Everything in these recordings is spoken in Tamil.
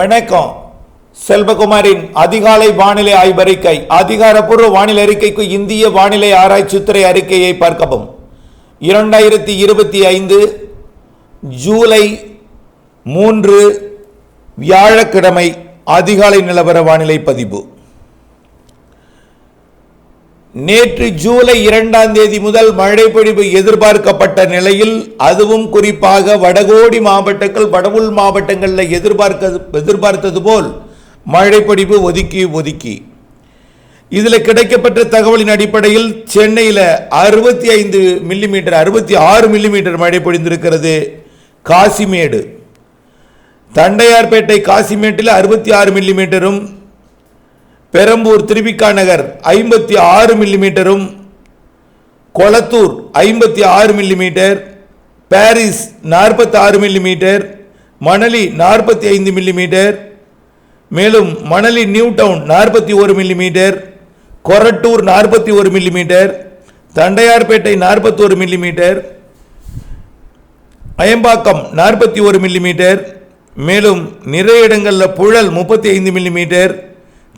வணக்கம். செல்வகுமாரின் அதிகாலை வானிலை ஆய்வறிக்கை அதிகாரப்பூர்வ வானிலை அறிக்கைக்கு இந்திய வானிலை ஆராய்ச்சித்துறை அறிக்கையை பார்க்கவும். இரண்டாயிரத்தி இருபத்தி ஐந்து ஜூலை மூன்று வியாழக்கிழமை அதிகாலை நிலவர வானிலை பதிவு. நேற்று ஜூலை இரண்டாம் தேதி முதல் மழை பொழிவு எதிர்பார்க்கப்பட்ட நிலையில் அதுவும் குறிப்பாக வடகோடி மாவட்டங்கள் வடவுள் மாவட்டங்களில் எதிர்பார்க்க எதிர்பார்த்தது போல் மழை பொழிவு ஒதுக்கி ஒதுக்கி. இதில் கிடைக்கப்பட்ட தகவலின் அடிப்படையில் சென்னையில் அறுபத்தி ஐந்து மில்லிமீட்டர் அறுபத்தி ஆறு மில்லிமீட்டர் மழை பொழிந்திருக்கிறது காசிமேடு. தண்டையார்பேட்டை காசிமேட்டில் அறுபத்தி ஆறு மில்லிமீட்டரும் பெரம்பூர் திருவிக்கா நகர் ஐம்பத்தி ஆறு மில்லிமீட்டரும் கொளத்தூர் ஐம்பத்தி ஆறு மில்லிமீட்டர் பாரிஸ் நாற்பத்தி ஆறு மில்லிமீட்டர் மணலி நாற்பத்தி ஐந்து மில்லிமீட்டர் மேலும் மணலி நியூ டவுன் நாற்பத்தி ஒரு மில்லிமீட்டர் கொரட்டூர் நாற்பத்தி ஒரு மில்லிமீட்டர் தண்டையார்பேட்டை நாற்பத்தோரு மில்லிமீட்டர் அயம்பாக்கம் நாற்பத்தி ஒரு மில்லிமீட்டர் மேலும் நிறைய இடங்களில் புழல் முப்பத்தி ஐந்து மில்லிமீட்டர்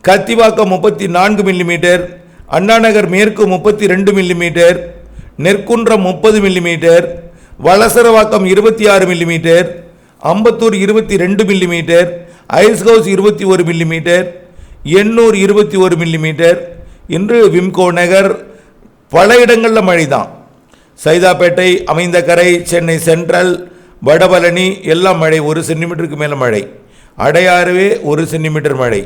கத்திவாக்கம் முப்பத்தி நான்கு மில்லிமீட்டர் அண்ணாநகர் மேற்கு முப்பத்தி ரெண்டு மில்லிமீட்டர் நெற்குன்றம் முப்பது மில்லிமீட்டர் வலசரவாக்கம் இருபத்தி ஆறு மில்லிமீட்டர் அம்பத்தூர் இருபத்தி ரெண்டு மில்லிமீட்டர் ஐஸ்ஹவுஸ் இருபத்தி ஒரு மில்லிமீட்டர் எண்ணூர் இருபத்தி ஒரு மில்லிமீட்டர் இன்று விம்கோ நகர் பல இடங்களில் மழை தான் சைதாப்பேட்டை அமைந்தகரை சென்னை சென்ட்ரல் வடபழனி எல்லாம் மழை. ஒரு சென்டிமீட்டருக்கு மேலே மழை. அடையாறுவே ஒரு சென்டிமீட்டர் மழை.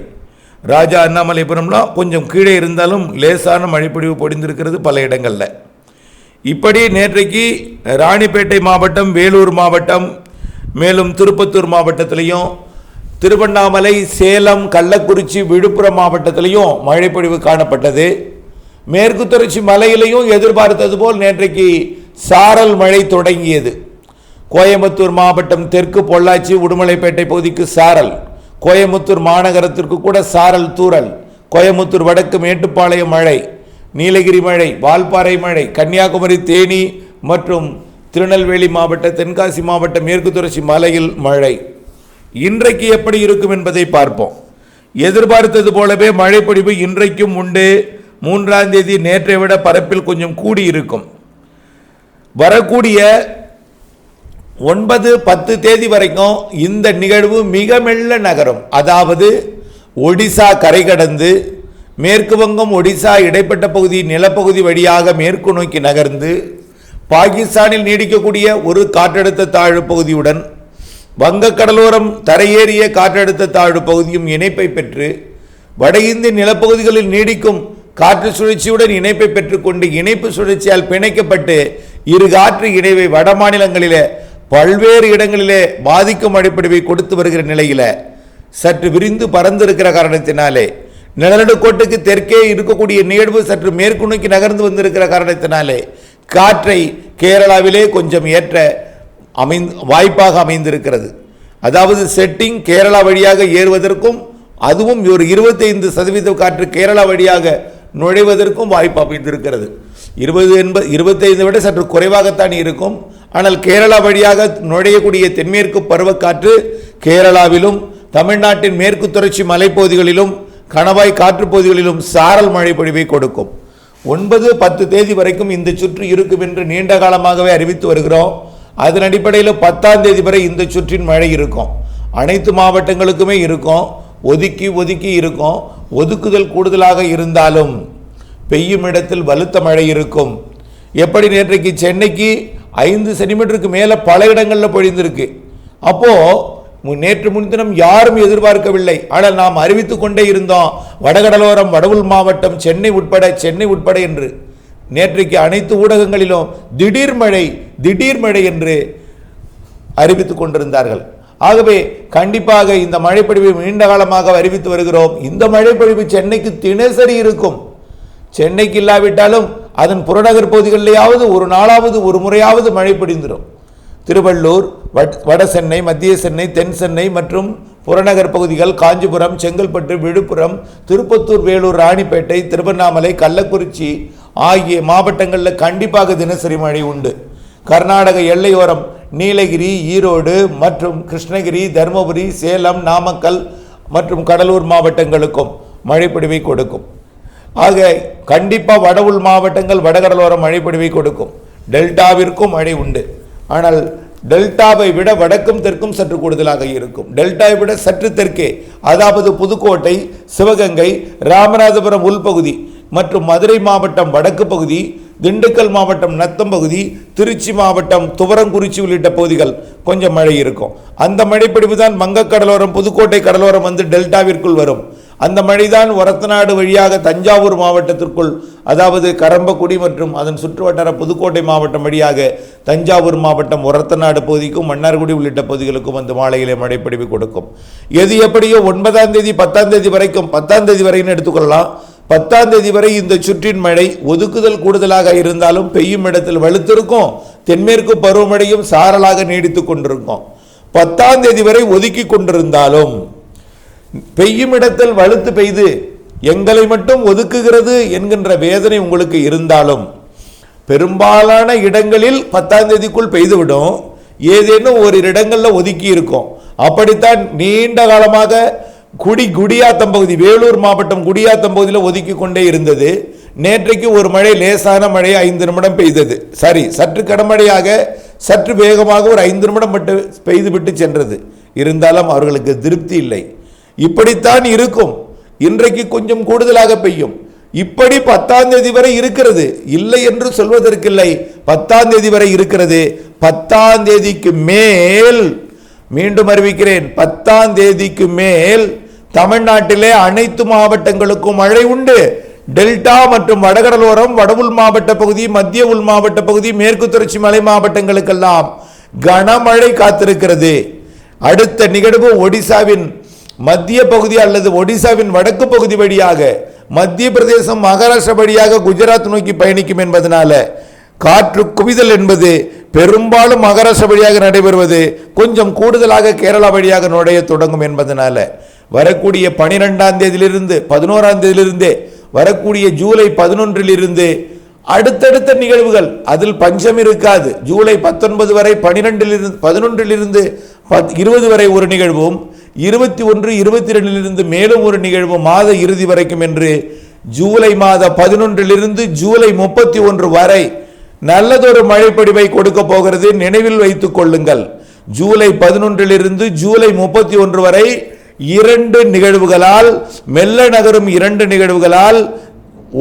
ராஜா அண்ணாமலைபுரம்லாம் கொஞ்சம் கீழே இருந்தாலும் லேசான மழைப்பொழிவு பொடிந்திருக்கிறது பல இடங்களில். இப்படி நேற்றைக்கு ராணிப்பேட்டை மாவட்டம் வேலூர் மாவட்டம் மேலும் திருப்பத்தூர் மாவட்டத்திலையும் திருவண்ணாமலை சேலம் கள்ளக்குறிச்சி விழுப்புரம் மாவட்டத்திலையும் மழைப்பொழிவு காணப்பட்டது. மேற்கு தொடர்ச்சி மலையிலையும் எதிர்பார்த்தது போல் நேற்றைக்கு சாரல் மழை தொடங்கியது. கோயம்புத்தூர் மாவட்டம் தெற்கு பொள்ளாச்சி உடுமலைப்பேட்டை பகுதிக்கு சாரல். கோயமுத்தூர் மாநகரத்திற்கு கூட சாரல் தூறல். கோயமுத்தூர் வடக்கு மேட்டுப்பாளையம் மழை நீலகிரி மழை வால்பாறை மழை கன்னியாகுமரி தேனி மற்றும் திருநெல்வேலி மாவட்ட தென்காசி மாவட்ட மேற்கு தொடர்ச்சி மலையில் மழை. இன்றைக்கு எப்படி இருக்கும் என்பதை பார்ப்போம். எதிர்பார்த்தது போலவே மழைப்பொழிவு இன்றைக்கும் உண்டு. மூன்றாம் தேதி நேற்றை விட பரப்பில் கொஞ்சம் கூடி இருக்கும் வரக்கூடிய ஒன்பது பத்து தேதி வரைக்கும் இந்த நிகழ்வு மிக மெல்ல நகரும். அதாவது ஒடிசா கரை கடந்து மேற்கு வங்கம் ஒடிசா இடைப்பட்ட பகுதி நிலப்பகுதி வழியாக மேற்கு நோக்கி நகர்ந்து பாகிஸ்தானில் நீடிக்கக்கூடிய ஒரு காற்றழுத்த தாழ்வு பகுதியுடன் வங்கக்கடலோரம் தரையேறிய காற்றழுத்த தாழ்வு பகுதியும் இணைப்பை பெற்று வட இந்திய நிலப்பகுதிகளில் நீடிக்கும் காற்று சுழற்சியுடன் இணைப்பை பெற்றுக்கொண்டு இணைப்பு சுழற்சியால் பிணைக்கப்பட்டு இரு காற்று இணைவை வட மாநிலங்களிலே பல்வேறு இடங்களிலே பாதிக்கும் அடிப்படையை கொடுத்து வருகிற நிலையில் சற்று விரிந்து பறந்திருக்கிற காரணத்தினாலே நிலநடுக்கோட்டுக்கு தெற்கே இருக்கக்கூடிய நிகழ்வு சற்று மேற்கு நோக்கி நகர்ந்து வந்திருக்கிற காரணத்தினாலே காற்றை கேரளாவிலே கொஞ்சம் ஏற்ற அமைந்து வாய்ப்பாக அமைந்திருக்கிறது. அதாவது செட்டிங் கேரளா வழியாக ஏறுவதற்கும் அதுவும் ஒரு இருபத்தைந்து சதவீத காற்று கேரளா வழியாக நுழைவதற்கும் வாய்ப்பு அமைந்திருக்கிறது. இருபது என்பது இருபத்தைந்து விட சற்று குறைவாகத்தான் இருக்கும். ஆனால் கேரளா வழியாக நுழையக்கூடிய தென்மேற்கு பருவக்காற்று கேரளாவிலும் தமிழ்நாட்டின் மேற்கு தொடர்ச்சி மலைப்பகுதிகளிலும் கணவாய் காற்றுப்பகுதிகளிலும் சாரல் மழை பொழிவை கொடுக்கும். ஒன்பது பத்து தேதி வரைக்கும் இந்த சுற்று இருக்கும் என்று நீண்ட காலமாகவே அறிவித்து வருகிறோம். அதன் அடிப்படையில் பத்தாம் தேதி வரை இந்த சுற்றின் மழை இருக்கும். அனைத்து மாவட்டங்களுக்குமே இருக்கும். ஒதுக்கி ஒதுக்கி இருக்கும். ஒதுக்குதல் கூடுதலாக இருந்தாலும் பெய்யும் இடத்தில் வலுத்த மழை இருக்கும். எப்படி நேற்றைக்கு சென்னைக்கு ஐந்து சென்டிமீட்டருக்கு மேலே பல இடங்களில் பொழிந்திருக்கு. அப்போது நேற்று முன்தினம் யாரும் எதிர்பார்க்கவில்லை. ஆனால் நாம் அறிவித்து கொண்டே இருந்தோம் வடகடலோரம் வடவுள் மாவட்டம் சென்னை உட்பட சென்னை உட்பட என்று. நேற்றைக்கு அனைத்து ஊடகங்களிலும் திடீர் மழை திடீர் மழை என்று அறிவித்து கொண்டிருந்தார்கள். ஆகவே கண்டிப்பாக இந்த மழைப்பொழிவை நீண்ட காலமாக அறிவித்து வருகிறோம். இந்த மழைப்பொழிவு சென்னைக்கு தினசரி இருக்கும். சென்னைக்கு இல்லாவிட்டாலும் அதன் புறநகர் பகுதிகளிலேயாவது ஒரு நாளாவது ஒரு முறையாவது மழை பிடிந்துடும் திருவள்ளூர் வட்- வட சென்னை மத்திய சென்னை தென் சென்னை மற்றும் புறநகர் பகுதிகள் காஞ்சிபுரம் செங்கல்பட்டு விழுப்புரம் திருப்பத்தூர் வேலூர் ராணிப்பேட்டை திருவண்ணாமலை கள்ளக்குறிச்சி ஆகிய மாவட்டங்களில் கண்டிப்பாக தினசரி மழை உண்டு. கர்நாடக எல்லையோரம் நீலகிரி ஈரோடு மற்றும் கிருஷ்ணகிரி தருமபுரி சேலம் நாமக்கல் மற்றும் கடலூர் மாவட்டங்களுக்கும் மழைப்பொழிவை கொடுக்கும். ஆக கண்டிப்பாக வட உள் மாவட்டங்கள் வடகடலோரம் பொழிவை கொடுக்கும். டெல்டாவிற்கும் மழை உண்டு. ஆனால் டெல்டாவை விட வடக்கும் தெற்கும் சற்று கூடுதலாக இருக்கும். டெல்டாவை விட சற்று தெற்கே அதாவது புதுக்கோட்டை சிவகங்கை ராமநாதபுரம் உள்பகுதி மற்றும் மதுரை மாவட்டம் வடக்கு பகுதி திண்டுக்கல் மாவட்டம் நத்தம் பகுதி திருச்சி மாவட்டம் துவரங்குறிச்சி உள்ளிட்ட பகுதிகள் கொஞ்சம் மழை இருக்கும். அந்த மழைப்பிடிப்பு தான் வங்கக்கடலோரம் புதுக்கோட்டை கடலோரம் வந்து டெல்டாவிற்குள் வரும். அந்த மழைதான் ஒரத்தநாடு வழியாக தஞ்சாவூர் மாவட்டத்திற்குள் அதாவது கரம்பக்குடி மற்றும் அதன் சுற்றுவட்டார புதுக்கோட்டை மாவட்டம் வழியாக தஞ்சாவூர் மாவட்டம் ஒரத்தநாடு பகுதிக்கும் மன்னார்குடி உள்ளிட்ட பகுதிகளுக்கும் அந்த மாலையிலே மழைப்பொழிவு கொடுக்கும். எது எப்படியோ ஒன்பதாம் தேதி பத்தாம் தேதி வரைக்கும் பத்தாம் தேதி வரைன்னு எடுத்துக்கொள்ளலாம். பத்தாம் தேதி வரை இந்த சுற்றின் மழை ஒதுக்குதல் கூடுதலாக இருந்தாலும் பெய்யும் இடத்தில் வலுத்திருக்கும். தென்மேற்கு பருவமழையும் சாரலாக நீடித்துக் கொண்டிருக்கும். பத்தாம் தேதி வரை ஒதுக்கி கொண்டிருந்தாலும் பெய்யும் இடத்தில் வலுத்து பெய்து எங்களை மட்டும் ஒதுக்குகிறது என்கின்ற வேதனை உங்களுக்கு இருந்தாலும் பெரும்பாலான இடங்களில் பத்தாம் தேதிக்குள் பெய்துவிடும். ஏதேனும் ஒரு இடங்களில் ஒதுக்கி இருக்கும். அப்படித்தான் நீண்ட காலமாக குடி குடியாத்தம் பகுதி வேலூர் மாவட்டம் குடியாத்தம் பகுதியில் ஒதுக்கி கொண்டே இருந்தது. நேற்றைக்கு ஒரு மழை லேசான மழை ஐந்து நிமிடம் பெய்தது. சரி சற்று கடமழையாக சற்று வேகமாக ஒரு ஐந்து நிமிடம் மட்டும் பெய்துவிட்டு சென்றது. இருந்தாலும் அவர்களுக்கு திருப்தி இல்லை. இப்படித்தான் இருக்கும். இன்றைக்கு கொஞ்சம் கூடுதலாக பெய்யும். இப்படி பத்தாம் தேதி வரை இருக்கிறது. இல்லை என்று சொல்வதற்கில்லை. பத்தாம் தேதி வரை இருக்கிறது. பத்தாம் தேதிக்கு மேல் மீண்டும் அறிவிக்கிறேன். பத்தாம் தேதிக்கு மேல் தமிழ்நாட்டிலே அனைத்து மாவட்டங்களுக்கும் மழை உண்டு. டெல்டா மற்றும் வடகடலோரம் வடவுள் மாவட்ட பகுதி மத்திய உள் மாவட்ட பகுதி மேற்கு தொடர்ச்சி மலை மாவட்டங்களுக்கெல்லாம் கனமழை காத்திருக்கிறது. அடுத்த நிகழ்வு ஒடிசாவின் மத்திய பகுதி அல்லது ஒடிசாவின் வடக்கு பகுதி வழியாக மத்திய பிரதேசம் மகாராஷ்டிரா வழியாக குஜராத் நோக்கி பயணிக்கும் என்பதனால காற்று குவிதல் என்பது பெரும்பாலும் மகாராஷ்டிரா வழியாக நடைபெறுவது கொஞ்சம் கூடுதலாக கேரளா வழியாக நுழைய தொடங்கும் என்பதனால. வரக்கூடிய பனிரெண்டாம் தேதியிலிருந்து பதினோராம் தேதியிலிருந்தே வரக்கூடிய ஜூலை பதினொன்றிலிருந்து அடுத்தடுத்த நிகழ்வுகள் அதில் பஞ்சம் இருக்காது. ஜூலை பத்தொன்பது வரை பனிரெண்டிலிருந்து பதினொன்றிலிருந்து பத் இருபது வரை ஒரு நிகழ்வும் இருபத்தி ஒன்று இருபத்தி ரெண்டிலிருந்து மேலும் ஒரு நிகழ்வு மாத இறுதி வரைக்கும் என்று ஜூலை மாத பதினொன்றிலிருந்து ஜூலை முப்பத்தி ஒன்று வரை நல்லதொரு மழைப்பொழிவை கொடுக்க போகிறது. நினைவில் வைத்துக் கொள்ளுங்கள். ஜூலை பதினொன்றிலிருந்து ஜூலை முப்பத்தி ஒன்று வரை இரண்டு நிகழ்வுகளால் மெல்ல நகரும் இரண்டு நிகழ்வுகளால்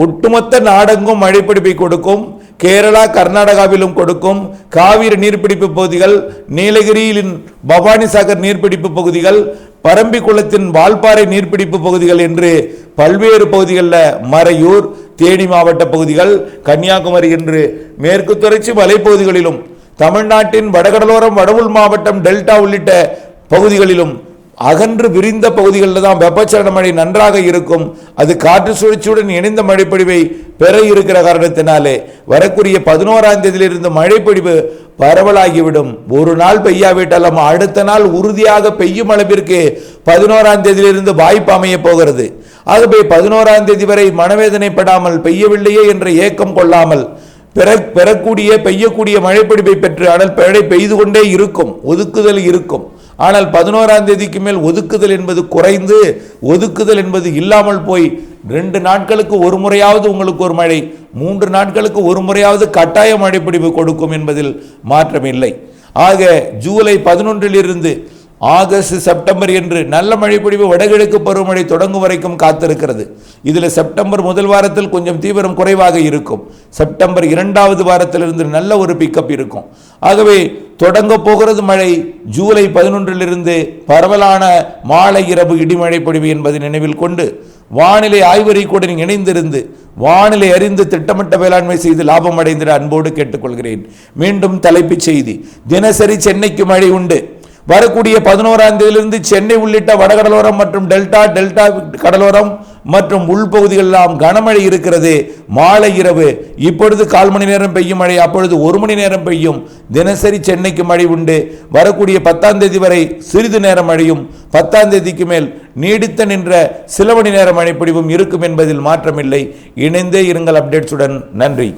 ஒட்டுமொத்த நாடெங்கும் மழைப்பிடிப்பை கொடுக்கும் கேரளா கர்நாடகாவிலும் கொடுக்கும் காவிரி நீர்பிடிப்பு பகுதிகள் நீலகிரியின் பவானிசாகர் நீர்பிடிப்பு பகுதிகள் பரம்பிக்குளத்தின் வால்பாறை நீர்பிடிப்பு பகுதிகள் என்று பல்வேறு பகுதிகளில் மறையூர் தேனி மாவட்ட பகுதிகள் கன்னியாகுமரி என்று மேற்கு தொடர்ச்சி மலைப்பகுதிகளிலும் தமிழ்நாட்டின் வடகடலோரம் வடவுள் மாவட்டம் டெல்டா உள்ளிட்ட பகுதிகளிலும் அகன்று விரிந்த பகுதிகளில் தான் வெப்பச்சலன மழை நன்றாக இருக்கும். அது காற்று சுழற்சியுடன் இணைந்த மழைப்பொழிவை பெற இருக்கிற காரணத்தினாலே வரக்கூடிய பதினோராம் தேதியிலிருந்து மழைப்பொழிவு பரவலாகிவிடும். ஒரு நாள் பெய்யாவிட்டாலும் அடுத்த நாள் உறுதியாக பெய்யும் அளவிற்கு பதினோராம் தேதியிலிருந்து வாய்ப்பு அமைய போகிறது. ஆகவே பதினோராம் தேதி வரை மனவேதனைப்படாமல் பெய்யவில்லையே என்ற ஏக்கம் கொள்ளாமல் பெற பெறக்கூடிய பெய்யக்கூடிய மழைப்பிடிப்பை பெற்று ஆனால் மழை பெய்து கொண்டே இருக்கும். ஒதுக்குதல் இருக்கும். ஆனால் பதினோராம் தேதிக்கு மேல் ஒதுக்குதல் என்பது குறைந்து ஒதுக்குதல் என்பது இல்லாமல் போய் ரெண்டு நாட்களுக்கு ஒரு முறையாவது உங்களுக்கு ஒரு மழை மூன்று நாட்களுக்கு ஒரு முறையாவது கட்டாய மழைப்பிடிப்பு கொடுக்கும் என்பதில் மாற்றமில்லை. ஆக ஜூலை பதினொன்றிலிருந்து ஆகஸ்ட் செப்டம்பர் என்று நல்ல மழை பொழிவு வடகிழக்கு பருவமழை தொடங்கும் வரைக்கும் காத்திருக்கிறது. இதில் செப்டம்பர் முதல் வாரத்தில் கொஞ்சம் தீவிரம் குறைவாக இருக்கும். செப்டம்பர் இரண்டாவது வாரத்திலிருந்து நல்ல ஒரு பிக்கப் இருக்கும். ஆகவே தொடங்க போகிறது மழை. ஜூலை பதினொன்றிலிருந்து பரவலான மாலை இரவு இடிமழை பொழிவு என்பதை நினைவில் கொண்டு வானிலை ஆய்வறிக்கையுடன் இணைந்திருந்து வானிலை அறிந்து திட்டமிட்ட வேளாண்மை செய்து லாபம் அடைந்திட அன்போடு கேட்டுக்கொள்கிறேன். மீண்டும் தலைப்புச் செய்தி. தினசரி சென்னைக்கு மழை உண்டு. வரக்கூடிய பதினோராம் தேதியிலிருந்து சென்னை உள்ளிட்ட வடகடலோரம் மற்றும் டெல்டா டெல்டா கடலோரம் மற்றும் உள்பகுதிகளெல்லாம் கனமழை இருக்கிறது. மாலை இரவு. இப்பொழுது கால் மணி நேரம் பெய்யும் மழை அப்பொழுது ஒரு மணி நேரம் பெய்யும். தினசரி சென்னைக்கு மழை உண்டு. வரக்கூடிய பத்தாம் தேதி வரை சிறிது நேரம் மழையும் பத்தாம் தேதிக்கு மேல் நீடித்த நின்ற சில மணி நேரம் மழைப்பொழிவும் இருக்கும் என்பதில் மாற்றமில்லை. இணைந்தே இருங்கள் அப்டேட்ஸுடன். நன்றி.